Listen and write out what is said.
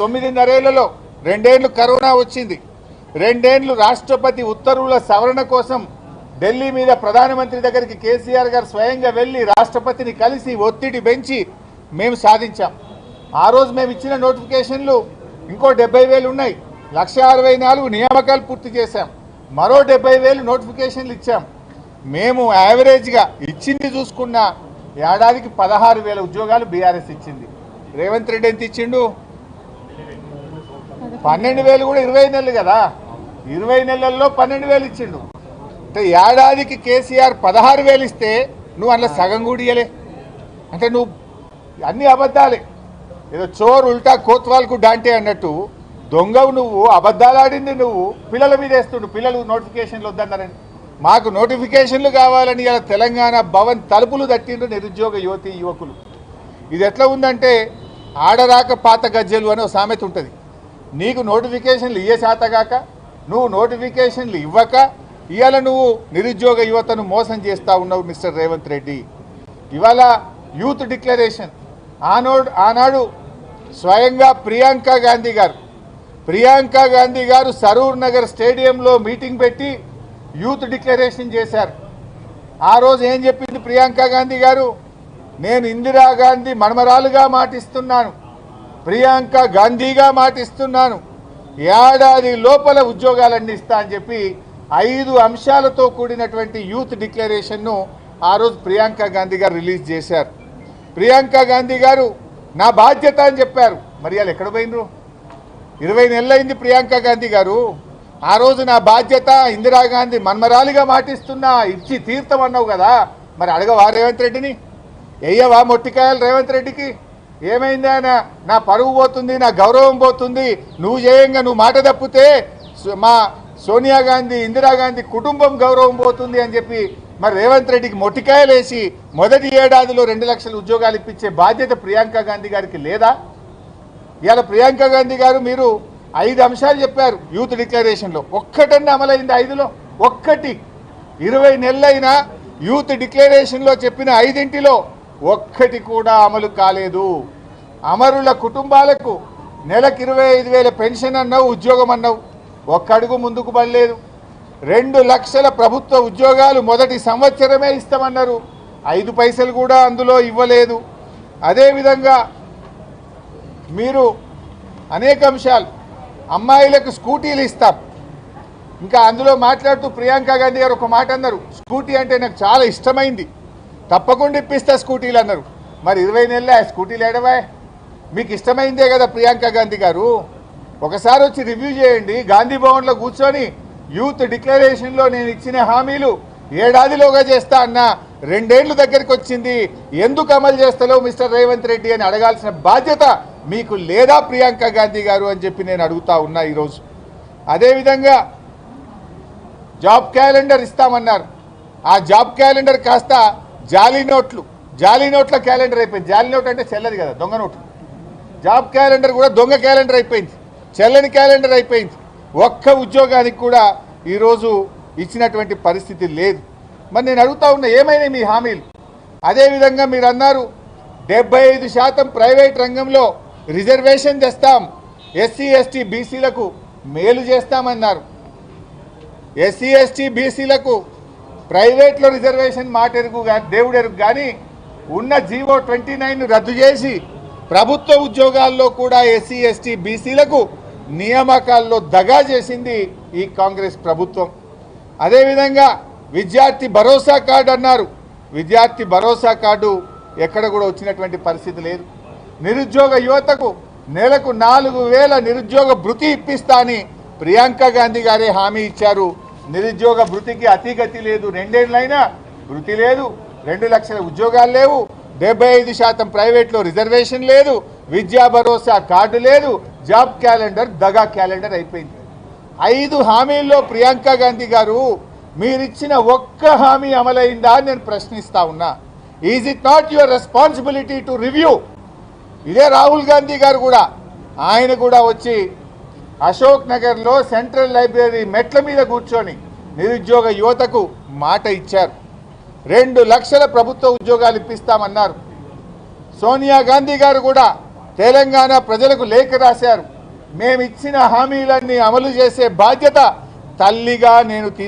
తొమ్మిదిన్నరేళ్ళలో రెండేళ్ళు కరోనా వచ్చింది. రెండేళ్ళు రాష్ట్రపతి ఉత్తర్వుల సవరణ కోసం ఢిల్లీ మీద ప్రధానమంత్రి దగ్గరికి కేసీఆర్ గారు స్వయంగా వెళ్ళి రాష్ట్రపతిని కలిసి ఒత్తిడి పెంచి మేము సాధించాం. ఆ రోజు మేము ఇచ్చిన నోటిఫికేషన్లు ఇంకో డెబ్బై వేలు ఉన్నాయి. లక్ష అరవై నాలుగు నియామకాలు పూర్తి చేశాం. మరో డెబ్బై వేలు నోటిఫికేషన్లు ఇచ్చాం. మేము యావరేజ్గా ఇచ్చింది చూసుకున్న ఏడాదికి పదహారు వేల ఉద్యోగాలు బీఆర్ఎస్ ఇచ్చింది. రేవంత్ రెడ్డి ఎంత ఇచ్చిండు? పన్నెండు వేలు కూడా ఇరవై నెలలు కదా? ఇరవై నెలల్లో పన్నెండు వేలు ఇచ్చిండు. అంటే ఏడాదికి కేసీఆర్ పదహారు వేలు ఇస్తే నువ్వు అందులో సగం కూడియలే అంటే నువ్వు అన్ని అబద్ధాలే. ఏదో చోరు ఉల్టా కోత్వాల్కు డాంటే అన్నట్టు దొంగవు నువ్వు అబద్ధాలు ఆడింది నువ్వు పిల్లల మీద వేస్తుండు. పిల్లలు నోటిఫికేషన్లు వద్దన్నారని. మాకు నోటిఫికేషన్లు కావాలని ఇలా తెలంగాణ భవన్ తలుపులు తట్టిండ్రు నిరుద్యోగ యువతి యువకులు. ఇది ఎట్లా ఉందంటే ఆడరాక పాత గజ్జెలు అని ఒక సామెత ఉంటుంది. నీకు నోటిఫికేషన్లు ఇయ్యే శాతగాక నువ్వు నోటిఫికేషన్లు ఇవ్వక ఇవాళ నువ్వు నిరుద్యోగ యువతను మోసం చేస్తూ ఉన్నావు మిస్టర్ రేవంత్ రెడ్డి. ఇవాళ యూత్ డిక్లరేషన్. ఆనాడు ఆనాడు స్వయంగా ప్రియాంక గాంధీ గారు ప్రియాంక గాంధీ గారు సరూర్ నగర్ స్టేడియంలో మీటింగ్ పెట్టి యూత్ డిక్లరేషన్ చేశారు. ఆ రోజు ఏం చెప్పింది ప్రియాంక గాంధీ గారు? నేను ఇందిరాగాంధీ మణమరాలుగా మాటిస్తున్నాను. ప్రియాంక గాంధీగా మాటిస్తున్నాను. ఏడాది లోపల ఉద్యోగాలన్నీ ఇస్తా అని చెప్పి ఐదు అంశాలతో కూడినటువంటి యూత్ డిక్లరేషన్ను ఆ రోజు ప్రియాంక గాంధీ గారు రిలీజ్ చేశారు. ప్రియాంక గాంధీ గారు నా బాధ్యత అని చెప్పారు. మరి వాళ్ళు ఎక్కడ పోయినరు ఇరవై నెలలైంది ప్రియాంక గాంధీ గారు. ఆ రోజు నా బాధ్యత ఇందిరాగాంధీ మన్మరాలిగా మాటిస్తున్నా. ఇచ్చి తీర్థం అన్నావు కదా. మరి అడగవా రేవంత్ రెడ్డిని? ఎయ్యవా మొట్టికాయలు రేవంత్ రెడ్డికి? ఏమైంది ఆయన? నా పరువు పోతుంది నా గౌరవం పోతుంది. నువ్వు చేయంగా నువ్వు మాట తప్పితే మా సోనియా గాంధీ ఇందిరాగాంధీ కుటుంబం గౌరవం పోతుంది అని చెప్పి మరి రేవంత్ రెడ్డికి మొట్టికాయలు మొదటి ఏడాదిలో రెండు లక్షల ఉద్యోగాలు ఇప్పించే బాధ్యత ప్రియాంక గాంధీ గారికి లేదా? ఇవాళ ప్రియాంక గాంధీ గారు మీరు ఐదు అంశాలు చెప్పారు యూత్ డిక్లరేషన్లో. ఒక్కటన్నా అమలైంది ఐదులో. ఒక్కటి. ఇరవై నెలలైనా యూత్ డిక్లరేషన్లో చెప్పిన ఐదింటిలో ఒక్కటి కూడా అమలు కాలేదు. అమరుల కుటుంబాలకు నెలకు ఇరవై ఐదు వేల పెన్షన్ అన్నావు ఉద్యోగం అన్నావు. ఒక్కడుగు ముందుకు పడలేదు. రెండు లక్షల ప్రభుత్వ ఉద్యోగాలు మొదటి సంవత్సరమే ఇస్తామన్నారు. ఐదు పైసలు కూడా అందులో ఇవ్వలేదు. అదేవిధంగా మీరు అనేక అంశాలు అమ్మాయిలకు స్కూటీలు ఇస్తాం. ఇంకా అందులో మాట్లాడుతూ ప్రియాంక గాంధీ గారు ఒక మాట అన్నారు. స్కూటీ అంటే నాకు చాలా ఇష్టమైంది. తప్పకుండా ఇప్పిస్తా స్కూటీలు అన్నారు. మరి ఇరవై నెలలే ఆ స్కూటీలు ఏడవా మీకు ఇష్టమైందే కదా ప్రియాంక గాంధీ గారు? ఒకసారి వచ్చి రివ్యూ చేయండి. గాంధీ భవన్లో కూర్చొని యూత్ డిక్లరేషన్లో నేను ఇచ్చిన హామీలు ఏడాదిలోగా చేస్తా అన్న రెండేళ్ళు దగ్గరికి వచ్చింది. ఎందుకు అమలు చేస్తలో మిస్టర్ రేవంత్ రెడ్డి అని అడగాల్సిన బాధ్యత మీకు లేదా ప్రియాంక గాంధీ గారు అని చెప్పి నేను అడుగుతా ఉన్నా ఈరోజు. అదేవిధంగా జాబ్ క్యాలెండర్ ఇస్తామన్నారు. ఆ జాబ్ క్యాలెండర్ కాస్త జాలీ నోట్లు జాలీ నోట్ల క్యాలెండర్ అయిపోయింది. జాలీ నోట్ అంటే చెల్లది కదా దొంగ నోట్లు. జాబ్ క్యాలెండర్ కూడా దొంగ క్యాలెండర్ అయిపోయింది. చెల్లని క్యాలెండర్ అయిపోయింది. ఒక్క ఉద్యోగానికి కూడా ఈరోజు ఇచ్చినటువంటి పరిస్థితి లేదు. మరి నేను అడుగుతా ఉన్నా ఏమైనాయి మీ హామీలు? అదేవిధంగా మీరు అన్నారు డెబ్బై ఐదు శాతం ప్రైవేట్ రంగంలో రిజర్వేషన్ తెస్తాం. ఎస్సీ ఎస్టీ బీసీలకు మేలు చేస్తామన్నారు. ఎస్సీ ఎస్టీ బీసీలకు ప్రైవేట్లో రిజర్వేషన్ మాట ఎరుగు గా- దేవుడు ఎరుగు కానీ ఉన్న జీవో ట్వంటీ నైన్ రద్దు చేసి ప్రభుత్వ ఉద్యోగాల్లో కూడా ఎస్సీ ఎస్టీ బీసీలకు నియామకాల్లో దగా చేసింది ఈ కాంగ్రెస్ ప్రభుత్వం. అదేవిధంగా విద్యార్థి భరోసా కార్డు అన్నారు. విద్యార్థి భరోసా కార్డు ఎక్కడ కూడా వచ్చినటువంటి పరిస్థితి లేదు. నిరుద్యోగ యువతకు నెలకు నాలుగు వేల నిరుద్యోగ భృతి ఇప్పిస్తా అని ప్రియాంక గాంధీ గారే హామీ ఇచ్చారు. నిరుద్యోగ భృతికి అతిగతి లేదు. రెండేళ్ళైనా భృతి లేదు. రెండు లక్షల ఉద్యోగాలు లేవు. డెబ్బై ఐదు శాతం ప్రైవేట్లో రిజర్వేషన్ లేదు విద్యా భరోసా కార్డు లేదు జాబ్ క్యాలెండర్ దగా క్యాలెండర్ అయిపోయింది. ఐదు హామీల్లో ప్రియాంక గాంధీ గారు మీరిచ్చిన ఒక్క హామీ అమలైందా అని నేను ప్రశ్నిస్తా ఉన్నా. Is it not your responsibility to review ఇదే రాహుల్ గాంధీ గారు కూడా. ఆయన కూడా వచ్చి అశోక్ నగర్లో సెంట్రల్ లైబ్రరీ మెట్ల మీద కూర్చొని నిరుద్యోగ యువతకు మాట ఇచ్చారు. రెండు లక్షల ప్రభుత్వ ఉద్యోగాలు ఇప్పిస్తామన్నారు. సోనియా గాంధీ గారు కూడా తెలంగాణ ప్రజలకు లేఖ రాశారు. మేమిచ్చిన హామీలన్నీ అమలు చేసే బాధ్యత తల్లిగా నేను తీసుకు